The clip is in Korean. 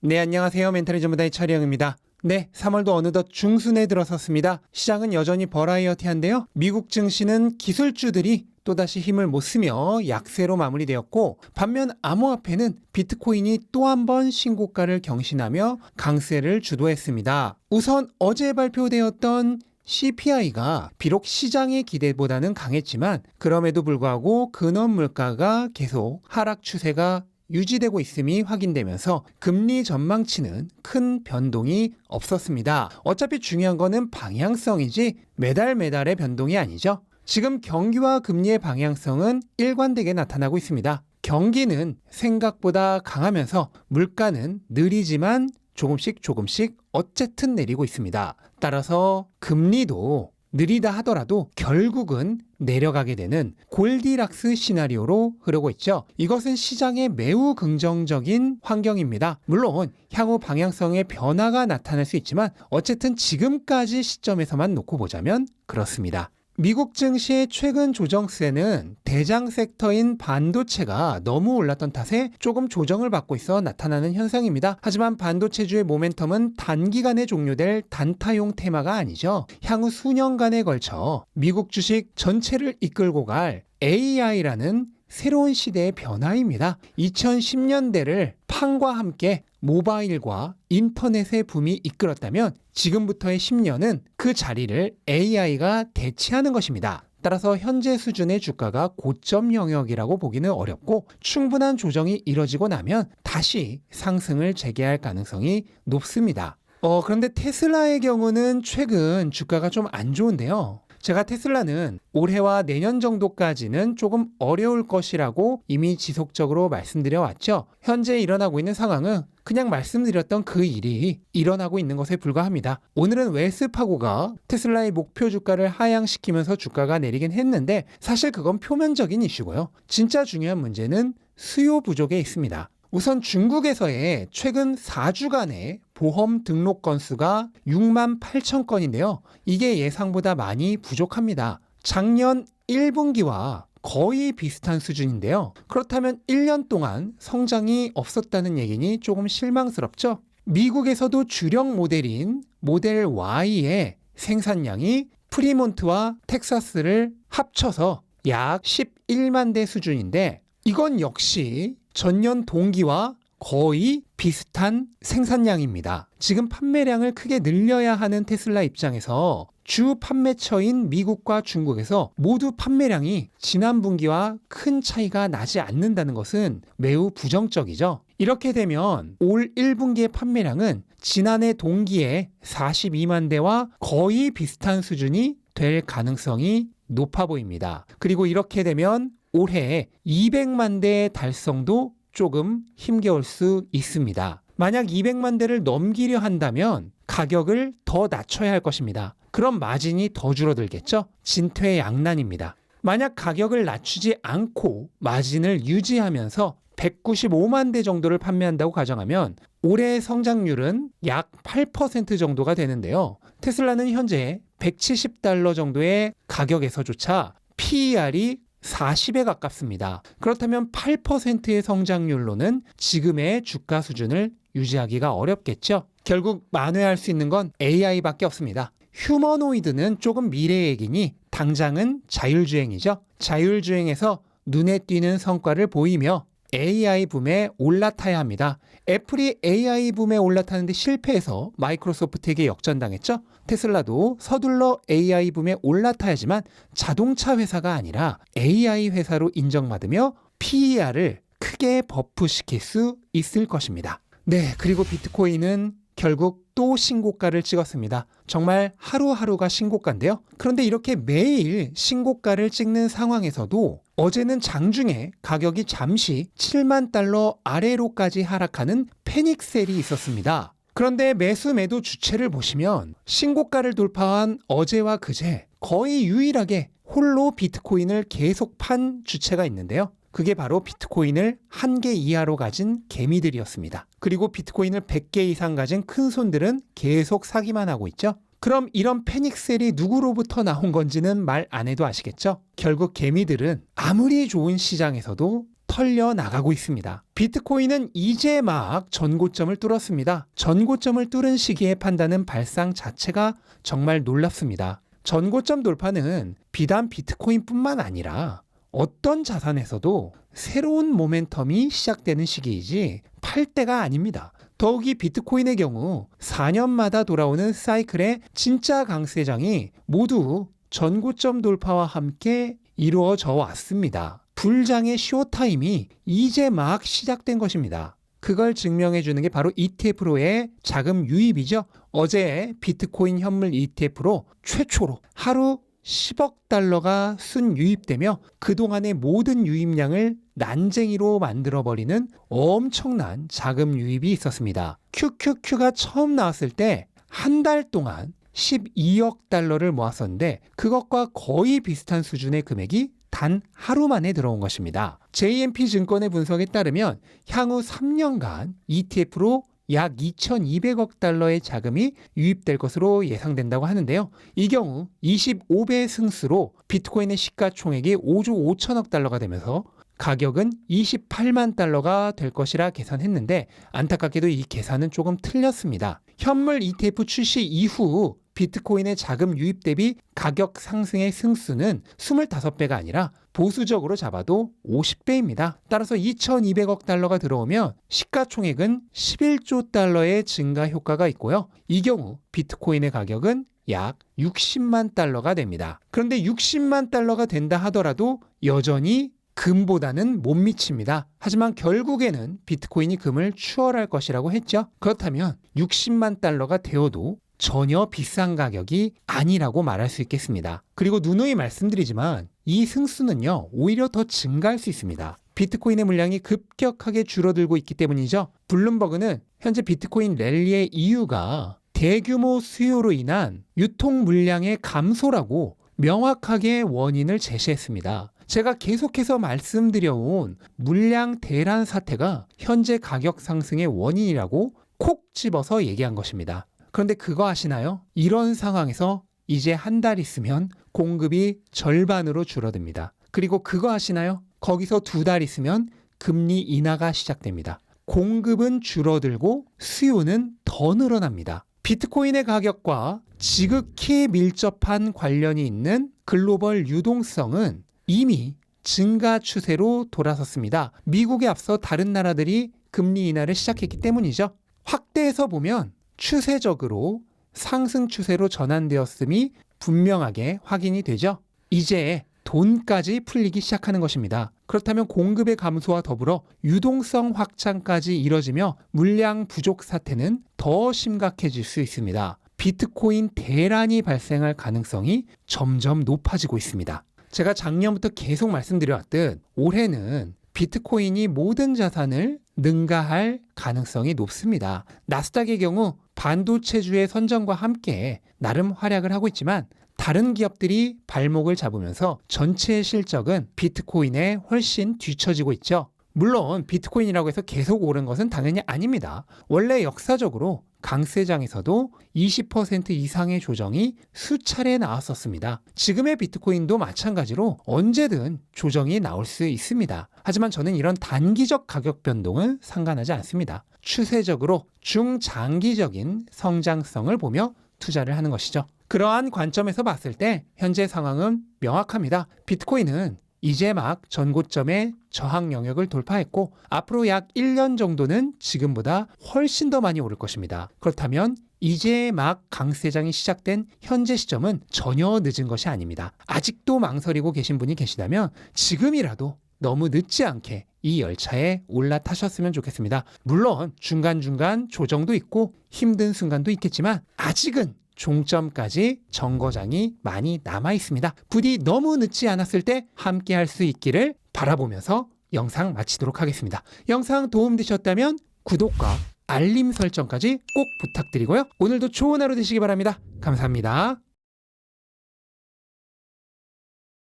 네, 안녕하세요. 멘탈의 전문가의 차리영입니다. 네, 3월도 어느덧 중순에 들어섰습니다. 시장은 여전히 버라이어티한데요. 미국 증시는 기술주들이 또다시 힘을 못 쓰며 약세로 마무리되었고 반면 암호화폐는 비트코인이 또 한 번 신고가를 경신하며 강세를 주도했습니다. 우선 어제 발표되었던 CPI가 비록 시장의 기대보다는 강했지만 그럼에도 불구하고 근원 물가가 계속 하락 추세가 유지되고 있음이 확인되면서 금리 전망치는 큰 변동이 없었습니다. 어차피 중요한 거는 방향성이지 매달 매달의 변동이 아니죠. 지금 경기와 금리의 방향성은 일관되게 나타나고 있습니다. 경기는 생각보다 강하면서 물가는 느리지만 조금씩 조금씩 어쨌든 내리고 있습니다. 따라서 금리도 느리다 하더라도 결국은 내려가게 되는 골디락스 시나리오로 흐르고 있죠. 이것은 시장에 매우 긍정적인 환경입니다. 물론 향후 방향성의 변화가 나타날 수 있지만 어쨌든 지금까지 시점에서만 놓고 보자면 그렇습니다. 미국 증시의 최근 조정세는 대장 섹터인 반도체가 너무 올랐던 탓에 조금 조정을 받고 있어 나타나는 현상입니다. 하지만 반도체주의 모멘텀은 단기간에 종료될 단타용 테마가 아니죠. 향후 수년간에 걸쳐 미국 주식 전체를 이끌고 갈 AI라는 새로운 시대의 변화입니다. 2010년대를 팡과 함께 모바일과 인터넷의 붐이 이끌었다면 지금부터의 10년은 그 자리를 AI가 대체하는 것입니다. 따라서 현재 수준의 주가가 고점 영역이라고 보기는 어렵고 충분한 조정이 이뤄지고 나면 다시 상승을 재개할 가능성이 높습니다. 어, 그런데 테슬라의 경우는 최근 주가가 좀 안 좋은데요. 제가 테슬라는 올해와 내년 정도까지는 조금 어려울 것이라고 이미 지속적으로 말씀드려 왔죠. 현재 일어나고 있는 상황은 그냥 말씀드렸던 그 일이 일어나고 있는 것에 불과합니다. 오늘은 웰스파고가 테슬라의 목표 주가를 하향시키면서 주가가 내리긴 했는데 사실 그건 표면적인 이슈고요. 진짜 중요한 문제는 수요 부족에 있습니다. 우선 중국에서의 최근 4주간의 보험 등록 건수가 6만 8천 건인데요. 이게 예상보다 많이 부족합니다. 작년 1분기와 거의 비슷한 수준인데요. 그렇다면 1년 동안 성장이 없었다는 얘기니 조금 실망스럽죠? 미국에서도 주력 모델인 모델 Y의 생산량이 프리몬트와 텍사스를 합쳐서 약 11만 대 수준인데 이건 역시 전년 동기와 거의 비슷한 생산량입니다. 지금 판매량을 크게 늘려야 하는 테슬라 입장에서 주 판매처인 미국과 중국에서 모두 판매량이 지난 분기와 큰 차이가 나지 않는다는 것은 매우 부정적이죠. 이렇게 되면 올 1분기의 판매량은 지난해 동기에 42만 대와 거의 비슷한 수준이 될 가능성이 높아 보입니다. 그리고 이렇게 되면 올해 200만 대 달성도 조금 힘겨울 수 있습니다. 만약 200만 대를 넘기려 한다면 가격을 더 낮춰야 할 것입니다. 그럼 마진이 더 줄어들겠죠? 진퇴양난입니다. 만약 가격을 낮추지 않고 마진을 유지하면서 195만 대 정도를 판매한다고 가정하면 올해 성장률은 약 8% 정도가 되는데요. 테슬라는 현재 170달러 정도의 가격에서조차 PER이 40에 가깝습니다. 그렇다면 8%의 성장률로는 지금의 주가 수준을 유지하기가 어렵겠죠. 결국 만회할 수 있는 건 AI밖에 없습니다. 휴머노이드는 조금 미래 얘기니 당장은 자율주행이죠. 자율주행에서 눈에 띄는 성과를 보이며 AI 붐에 올라타야 합니다. 애플이 AI 붐에 올라타는데 실패해서 마이크로소프트에게 역전당했죠. 테슬라도 서둘러 AI 붐에 올라타야지만 자동차 회사가 아니라 AI 회사로 인정받으며 PER을 크게 버프시킬 수 있을 것입니다. 네, 그리고 비트코인은 결국 또 신고가를 찍었습니다. 정말 하루하루가 신고가인데요. 그런데 이렇게 매일 신고가를 찍는 상황에서도 어제는 장중에 가격이 잠시 7만 달러 아래로까지 하락하는 패닉셀이 있었습니다. 그런데 매수 매도 주체를 보시면 신고가를 돌파한 어제와 그제 거의 유일하게 홀로 비트코인을 계속 판 주체가 있는데요. 그게 바로 비트코인을 한 개 이하로 가진 개미들이었습니다. 그리고 비트코인을 100개 이상 가진 큰 손들은 계속 사기만 하고 있죠. 그럼 이런 패닉셀이 누구로부터 나온 건지는 말 안 해도 아시겠죠? 결국 개미들은 아무리 좋은 시장에서도 털려 나가고 있습니다. 비트코인은 이제 막 전고점을 뚫었습니다. 전고점을 뚫은 시기의 판단은 발상 자체가 정말 놀랍습니다. 전고점 돌파는 비단 비트코인뿐만 아니라 어떤 자산에서도 새로운 모멘텀이 시작되는 시기이지 팔 때가 아닙니다. 더욱이 비트코인의 경우 4년마다 돌아오는 사이클의 진짜 강세장이 모두 전고점 돌파와 함께 이루어져 왔습니다. 불장의 쇼타임이 이제 막 시작된 것입니다. 그걸 증명해 주는 게 바로 ETF로의 자금 유입이죠. 어제 비트코인 현물 ETF로 최초로 하루 10억 달러가 순 유입되며 그동안의 모든 유입량을 난쟁이로 만들어버리는 엄청난 자금 유입이 있었습니다. QQQ가 처음 나왔을 때 한 달 동안 12억 달러를 모았었는데 그것과 거의 비슷한 수준의 금액이 단 하루 만에 들어온 것입니다. JMP 증권의 분석에 따르면 향후 3년간 ETF로 약 2,200억 달러의 자금이 유입될 것으로 예상된다고 하는데요. 이 경우 25배 승수로 비트코인의 시가총액이 5조 5천억 달러가 되면서 가격은 28만 달러가 될 것이라 계산했는데 안타깝게도 이 계산은 조금 틀렸습니다. 현물 ETF 출시 이후 비트코인의 자금 유입 대비 가격 상승의 승수는 25배가 아니라 보수적으로 잡아도 50배입니다. 따라서 2,200억 달러가 들어오면 시가총액은 11조 달러의 증가 효과가 있고요. 이 경우 비트코인의 가격은 약 60만 달러가 됩니다. 그런데 60만 달러가 된다 하더라도 여전히 금보다는 못 미칩니다. 하지만 결국에는 비트코인이 금을 추월할 것이라고 했죠. 그렇다면 60만 달러가 되어도 전혀 비싼 가격이 아니라고 말할 수 있겠습니다. 그리고 누누이 말씀드리지만 이 승수는요, 오히려 더 증가할 수 있습니다. 비트코인의 물량이 급격하게 줄어들고 있기 때문이죠. 블룸버그는 현재 비트코인 랠리의 이유가 대규모 수요로 인한 유통 물량의 감소라고 명확하게 원인을 제시했습니다. 제가 계속해서 말씀드려온 물량 대란 사태가 현재 가격 상승의 원인이라고 콕 집어서 얘기한 것입니다. 그런데 그거 아시나요? 이런 상황에서 이제 한 달 있으면 공급이 절반으로 줄어듭니다. 그리고 그거 아시나요? 거기서 두 달 있으면 금리 인하가 시작됩니다. 공급은 줄어들고 수요는 더 늘어납니다. 비트코인의 가격과 지극히 밀접한 관련이 있는 글로벌 유동성은 이미 증가 추세로 돌아섰습니다. 미국에 앞서 다른 나라들이 금리 인하를 시작했기 때문이죠. 확대해서 보면 추세적으로 상승 추세로 전환되었음이 분명하게 확인이 되죠. 이제 돈까지 풀리기 시작하는 것입니다. 그렇다면 공급의 감소와 더불어 유동성 확장까지 이뤄지며 물량 부족 사태는 더 심각해질 수 있습니다. 비트코인 대란이 발생할 가능성이 점점 높아지고 있습니다. 제가 작년부터 계속 말씀드려왔듯 올해는 비트코인이 모든 자산을 능가할 가능성이 높습니다. 나스닥의 경우 반도체주의 선정과 함께 나름 활약을 하고 있지만 다른 기업들이 발목을 잡으면서 전체 실적은 비트코인에 훨씬 뒤처지고 있죠. 물론 비트코인이라고 해서 계속 오른 것은 당연히 아닙니다. 원래 역사적으로 강세장에서도 20% 이상의 조정이 수차례 나왔었습니다. 지금의 비트코인도 마찬가지로 언제든 조정이 나올 수 있습니다. 하지만 저는 이런 단기적 가격 변동은 상관하지 않습니다. 추세적으로 중장기적인 성장성을 보며 투자를 하는 것이죠. 그러한 관점에서 봤을 때 현재 상황은 명확합니다. 비트코인은 이제 막 전고점의 저항 영역을 돌파했고 앞으로 약 1년 정도는 지금보다 훨씬 더 많이 오를 것입니다. 그렇다면 이제 막 강세장이 시작된 현재 시점은 전혀 늦은 것이 아닙니다. 아직도 망설이고 계신 분이 계시다면 지금이라도 너무 늦지 않게 이 열차에 올라타셨으면 좋겠습니다. 물론 중간중간 조정도 있고 힘든 순간도 있겠지만 아직은 종점까지 정거장이 많이 남아 있습니다. 부디 너무 늦지 않았을 때 함께 할 수 있기를 바라보면서 영상 마치도록 하겠습니다. 영상 도움되셨다면 구독과 알림 설정까지 꼭 부탁드리고요. 오늘도 좋은 하루 되시기 바랍니다. 감사합니다.